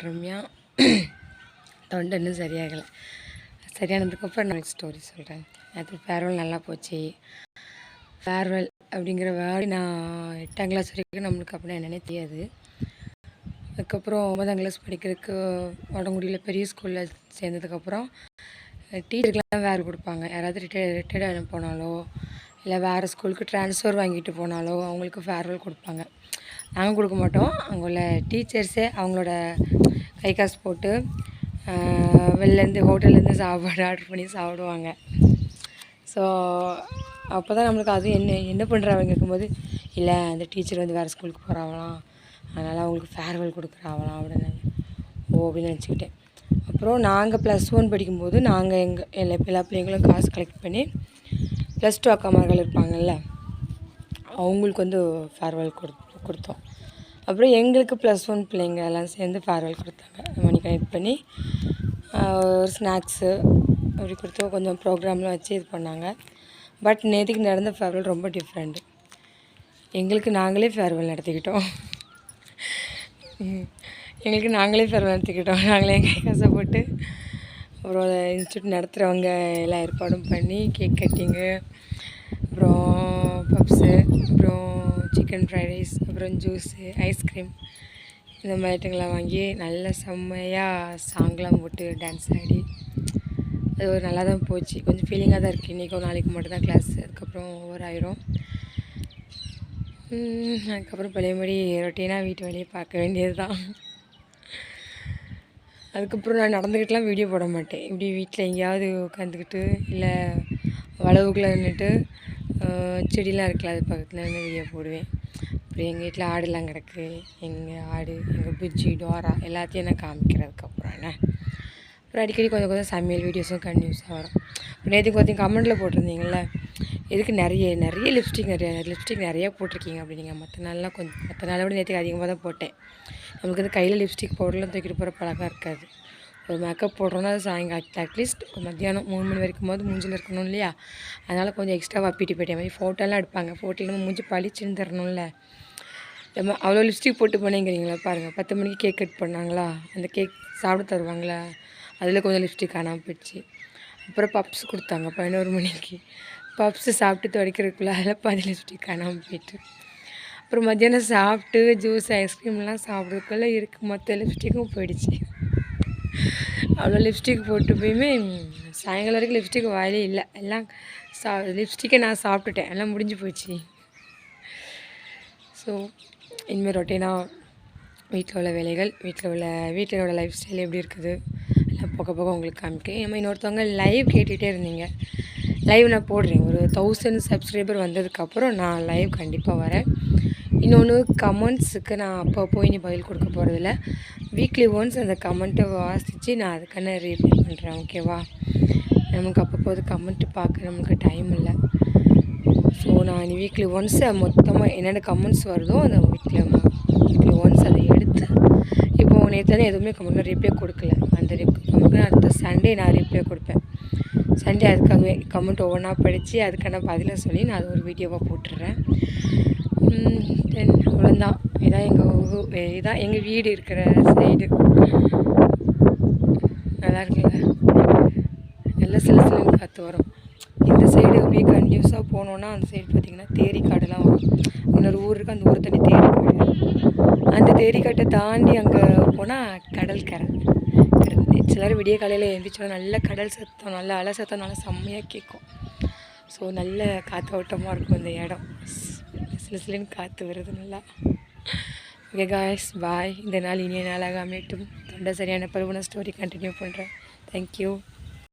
கேள் ரம்யா தொண்டை இன்னும் சரியாகலை. சரியானதுக்கப்புறம் நான் ஸ்டோரி சொல்கிறேன் நேற்று ஃபேர்வெல் நல்லா போச்சு. ஃபேர்வெல் அப்படிங்கிற வேர்டு நான் எட்டாம் கிளாஸ் வரைக்கும் நம்மளுக்கு அப்படின்னா என்னென்னே தெரியாது. அதுக்கப்புறம் ஒன்பதாம் கிளாஸ் படிக்கிறதுக்கு வடங்குடியில் பெரிய ஸ்கூலில் சேர்ந்ததுக்கப்புறம் டீச்சருக்கெலாம் வேறு கொடுப்பாங்க. யாராவது ரிட்டையர் ரிட்டையர்ட் போனாலோ இல்லை வேறு ஸ்கூலுக்கு ட்ரான்ஸ்ஃபர் வாங்கிட்டு போனாலோ அவங்களுக்கு ஃபேர்வெல் கொடுப்பாங்க. நாங்கள் கொடுக்க மாட்டோம். அங்கே உள்ள டீச்சர்ஸே அவங்களோட கை காசு போட்டு வெளிலேருந்து ஹோட்டல்லேருந்து சாப்பாடு ஆர்டர் பண்ணி சாப்பிடுவாங்க. ஸோ அப்போ தான் நம்மளுக்கு அதுவும் என்ன என்ன பண்ணுறாங்க கேட்கும்போது இல்லை அந்த டீச்சர் வந்து வேறு ஸ்கூலுக்கு போகிறாங்களாம் அதனால் அவங்களுக்கு ஃபேர்வெல் கொடுக்குறாங்களாம் அப்படின்னு ஓ அப்படின்னு நினச்சிக்கிட்டேன். அப்புறம் நாங்கள் ப்ளஸ் ஒன் படிக்கும்போது நாங்கள் எங்கள் எல்லா எல்லா பிள்ளைங்களும் காசு கலெக்ட் பண்ணி ப்ளஸ் டூ அக்காமார்கள் இருப்பாங்கல்ல அவங்களுக்கு வந்து ஃபேர்வெல் கொடுப்போம் கொடுத்தோம். அப்புறம் எங்களுக்கு ப்ளஸ் ஒன் பிள்ளைங்க எல்லாம் சேர்ந்து ஃபேர்வெல் கொடுத்தாங்க. மணி கனெக்ட் பண்ணி ஒரு ஸ்நாக்ஸு அப்படி கொடுத்து கொஞ்சம் ப்ரோக்ராம்லாம் வச்சு இது பண்ணாங்க. பட் நேற்றுக்கு நடந்த ஃபேர்வெல் ரொம்ப டிஃப்ரெண்ட்டு எங்களுக்கு நாங்களே ஃபேர்வெல் நடத்திக்கிட்டோம். எங்களுக்கு நாங்களே ஃபேர்வெல் நடத்திக்கிட்டோம். நாங்களே எங்கள் காசை போட்டு அப்புறம் இன்ஸ்டியூட் நடத்துகிறவங்க எல்லா ஏற்பாடும் பண்ணி கேக் கட்டிங்கு அப்புறம் பப்ஸு அப்புறம் சிக்கன் ஃப்ரைட் ரைஸ் அப்புறம் ஜூஸு ஐஸ்கிரீம் இந்த மாதிரி ஐட்டங்கள்லாம் வாங்கி நல்ல செம்மையாக சாங்லாம் போட்டு டான்ஸ் ஆடி அது ஒரு நல்லா தான் போச்சு. கொஞ்சம் ஃபீலிங்காக தான் இருக்குது இன்றைக்கும் நாளைக்கு மட்டும்தான் கிளாஸ் அதுக்கப்புறம் ஓவர் ஆயிரும். அதுக்கப்புறம் பழையபடி ரொட்டீனாக வீட்டு வேலையை பார்க்க வேண்டியது தான் அதுக்கப்புறம் நான் நடந்துக்கிட்டுலாம் வீடியோ போட மாட்டேன். இப்படி வீட்டில் எங்கேயாவது உட்காந்துக்கிட்டு இல்லை வளவுக்குள்ளே நின்றுட்டு செடிலாம் இருக்குல்ல அது பக்கத்தில் இருந்து வீடியோ போடுவேன். அப்புறம் எங்கள் வீட்டில் ஆடுலாம் கிடக்கு. எங்கள் ஆடு எங்கள் புஜ்ஜி டோரா எல்லாத்தையும் நான் காமிக்கிறதுக்கப்புறம் என்ன? அப்புறம் அடிக்கடி கொஞ்சம் கொஞ்சம் சமையல் வீடியோஸும் கன்யூஸாக வரும். அப்புறம் நேற்று கொஞ்சம் கமெண்ட்டில் போட்டிருந்தீங்கல்ல எதுக்கு நிறைய நிறைய லிப்ஸ்டிக் நிறைய லிப்ஸ்டிக் நிறையா போட்டிருக்கீங்க அப்படிங்க மற்ற நாள்லாம் கொஞ்சம் மற்ற நாளை விட நேற்றுக்கு அதிகமாக தான் போட்டேன். நமக்கு வந்து கையில் லிப்ஸ்டிக் பவுடர்லாம் தூக்கிட்டு போகிற பழக்கம் இருக்காது. ஒரு மேக்கப் போடுறோன்னா அது சாயங்காலம் அட்லீஸ்ட் மத்தியானம் மூணு மணி வரைக்கும் போது மூஞ்சில் இருக்கணும் இல்லையா? அதனால் கொஞ்சம் எக்ஸ்ட்ரா அப்பிட்டு போயிட்டே மாதிரி ஃபோட்டோலாம் எடுப்பாங்க. ஃபோட்டோ ஃபோட்டோலாம் மூஞ்சி பளிச்சுன்னு தரணும்ல. நம்ம அவ்வளோ லிப்ஸ்டிக் போட்டு போனேங்கிறீங்களா பாருங்கள் பத்து மணிக்கு கேக் கட் பண்ணாங்களா? அந்த கேக் சாப்பிட தருவாங்களா? அதில் கொஞ்சம் லிப்ஸ்டிக் காணாமல் போயிடுச்சு. அப்புறம் பப்ஸ் கொடுத்தாங்க பதினோரு மணிக்கு. பப்ஸு சாப்பிட்டு துடைக்கிறதுக்குள்ள அதில் பாதி லிப்ஸ்டிக் காணாமல் போயிட்டு. அப்புறம் மத்தியானம் சாப்பிட்டு ஜூஸ் ஐஸ்கிரீம்லாம் சாப்பிட்றதுக்குள்ளே இருக்குது மொத்த லிப்ஸ்டிக்கும் போயிடுச்சு. அவ்வளோ லிப்ஸ்டிக் போட்டு போயுமே சாயங்காலம் வரைக்கும் லிப்ஸ்டிக் வாயிலே இல்லை. எல்லாம் சா லிப்ஸ்டிக்கை நான் சாப்பிட்டுட்டேன். எல்லாம் முடிஞ்சு போச்சு. ஸோ இனிமேல் ரொட்டீனாக வீட்டில் உள்ள வேலைகள் வீட்டில் உள்ள வீட்டில் உள்ள லைஃப் ஸ்டைல் எப்படி இருக்குது எல்லாம் போக போக உங்களுக்கு காமிக்கிறேன். நம்ம இன்னொருத்தவங்க லைவ் கேட்டுகிட்டே இருந்தீங்க. லைவ் நான் போடுறேன். ஒரு தௌசண்ட் சப்ஸ்கிரைபர் வந்ததுக்கப்புறம் நான் லைவ் கண்டிப்பாக வரேன். இன்னொன்று கமெண்ட்ஸுக்கு நான் அப்போ போய் நீ பதில் கொடுக்க போகிறதில்ல வீக்லி ஒன்ஸ் அந்த கமெண்ட்டை வாசித்து நான் அதுக்கான ரீப்ளை பண்ணுறேன் ஓகேவா நமக்கு அப்பப்போது கமெண்ட்டு பார்க்க நமக்கு டைம் இல்லை. ஸோ நான் வீக்லி ஒன்ஸ் மொத்தமாக என்னென்ன கமெண்ட்ஸ் வருதோ அந்த வீக்லி வீக்லி ஒன்ஸ் அதை எடுத்து இப்போ நேற்று எதுவுமே கமெண்ட் ரிப்ளை கொடுக்கல. அந்த கமெண்ட்டு அடுத்த சண்டே நான் ரிப்ளை கொடுப்பேன். சண்டே அதுக்காகவே கமெண்ட் ஒவ்வொன்றா படித்து அதுக்கான பதிலை சொல்லி நான் அது ஒரு வீடியோவாக போட்டுடுறேன். தென் அவ்வளோதான் இதான் எங்கள் இதான் எங்கள் வீடு இருக்கிற சைடு நல்லா இருக்குல்ல? நல்ல சில சில காற்று வரும். இந்த சைடு அப்படியே கண்டினியூஸாக போனோன்னா அந்த சைடு பார்த்திங்கன்னா தேரிக்காடுலாம் வரும். இன்னொரு ஊர் இருக்குது அந்த ஊர் தண்ணி தேரிக்காடு அந்த தேரி காட்டை தாண்டி அங்கே போனால் கடல் கரை. சிலர் விடிய காலையில் எழுந்திரிச்சோன்னா நல்ல கடல் சத்தம் நல்ல அலை சத்தம் நல்லா செம்மையாக கேட்கும் ஸோ நல்ல காற்றோட்டமாக இருக்கும் இந்த இடம். சில சிலன்னு காற்று வருது நல்லா. ஓகே காய்ஸ் பாய் இந்த நாள் இனிய நாளாக அமையட்டும். தொண்டை சரியான பருவன ஸ்டோரி கண்டினியூ பண்ணுறேன் தேங்க்யூ